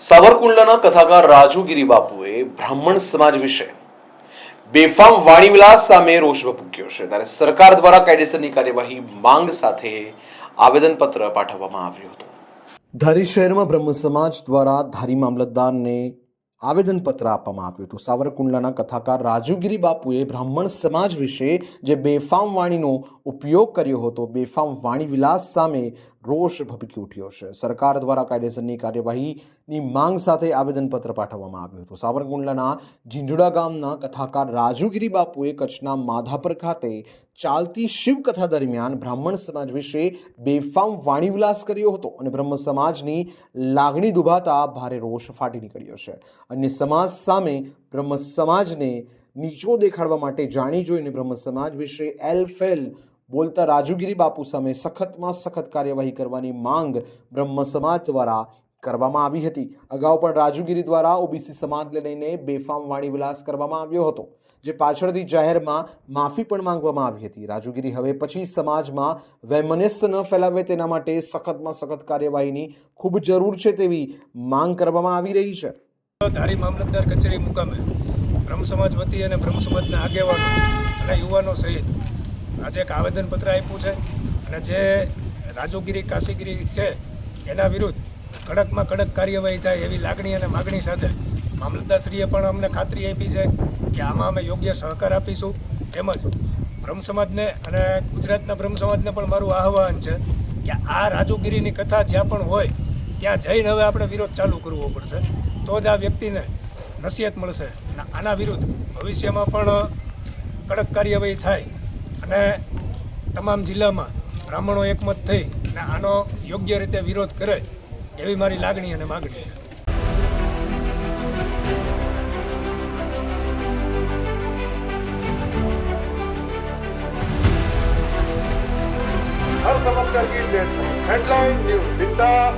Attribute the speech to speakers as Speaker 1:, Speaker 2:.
Speaker 1: સાવરકુંડલાના કથાકાર રાજુગીરી બાપુએ બ્રાહ્મણ સમાજ વિશે બેફામ વાણીવિલાસ સામે રોષ ભૂક્યો છે. ત્યારે સરકાર દ્વારા કાયદેસરની કાર્યવાહી માંગ સાથે આવેદનપત્ર પાઠવવામાં આવ્યું હતું. ધારી શહેરમાં બ્રહ્મ સમાજ દ્વારા ધારી મામલતદારને આવેદનપત્ર આપવામાં આવ્યું હતું. સાવરકુંડલાના કથાકાર રાજુગીરી બાપુએ બ્રાહ્મણ સમાજ વિશે જે બેફામ વાણીનો ઉપયોગ કર્યો હતો, બેફામ વાણી વિલાસ સામે રોષ ભભકી ઉઠ્યો છે. સરકાર દ્વારા કાયદેસરની કાર્યવાહીની માંગ સાથે આવેદનપત્ર પાઠવવામાં આવ્યું હતું. સાવરકુંડલાના ઝીંઝુડા ગામના કથાકાર રાજુગીરી બાપુએ કચ્છના માધાપર ખાતે ચાલતી શિવકથા દરમિયાન બ્રાહ્મણ સમાજ વિશે બેફામ વાણીવિલાસ કર્યો હતો અને બ્રહ્મ સમાજની લાગણી દુભાતા ભારે રોષ ફાટી નીકળ્યો છે. અન્ય સમાજ સામે બ્રહ્મ સમાજને નીચો દેખાડવા માટે જાણી જોઈને બ્રહ્મ સમાજ વિશે એલ ફેલ બોલતા રાજુગીરી બાપુ સામે સખતમાં સખત કાર્યવાહી કરવાની માંગ બ્રહ્મ સમાજ દ્વારા કરવામાં આવી હતી. અગાઉ પણ રાજુગીરી દ્વારા ઓબીસી સમાજને લઈને બેફામ વાણીવિલાસ કરવામાં આવ્યો હતો, જે પાછળથી જાહેરમાં માફી પણ માંગવામાં આવી હતી. રાજુગીરી હવે પછી સમાજમાં વૈમનસ્ય ન ફેલાવે તેના માટે સખતમાં સખત કાર્યવાહીની ખૂબ જરૂર છે તેવી માંગ કરવામાં આવી રહી છે.
Speaker 2: ધારી મામલતદાર કચેરી મુકામે બ્રહ્મ સમાજ વતી અને બ્રહ્મ સમાજના આગેવાનો અને યુવાનો સહિત આજે એક આવેદનપત્ર આપ્યું છે અને જે રાજુગીરી, કાશીગીરી છે, એના વિરુદ્ધ કડકમાં કડક કાર્યવાહી થાય એવી લાગણી અને માગણી સાથે મામલતદારશ્રીએ પણ અમને ખાતરી આપી છે કે આમાં અમે યોગ્ય સહકાર આપીશું. તેમજ બ્રહ્મ સમાજને અને ગુજરાતના બ્રહ્મ સમાજને પણ મારું આહ્વાન છે કે આ રાજુગીરીની કથા જ્યાં પણ હોય, ત્યાં જઈને હવે આપણે વિરોધ ચાલુ કરવો પડશે. તો જ આ વ્યક્તિને નસીહત મળશે અને આના વિરુદ્ધ ભવિષ્યમાં પણ કડક કાર્યવાહી થાય અને તમામ જિલ્લામાં બ્રાહ્મણો એકમત થઈ અને આનો યોગ્ય રીતે વિરોધ કરે એવી મારી લાગણી અને માગણી છે.
Speaker 3: હર સમસ્યા કી હેડલાઇન ન્યૂઝ, બિંદાસ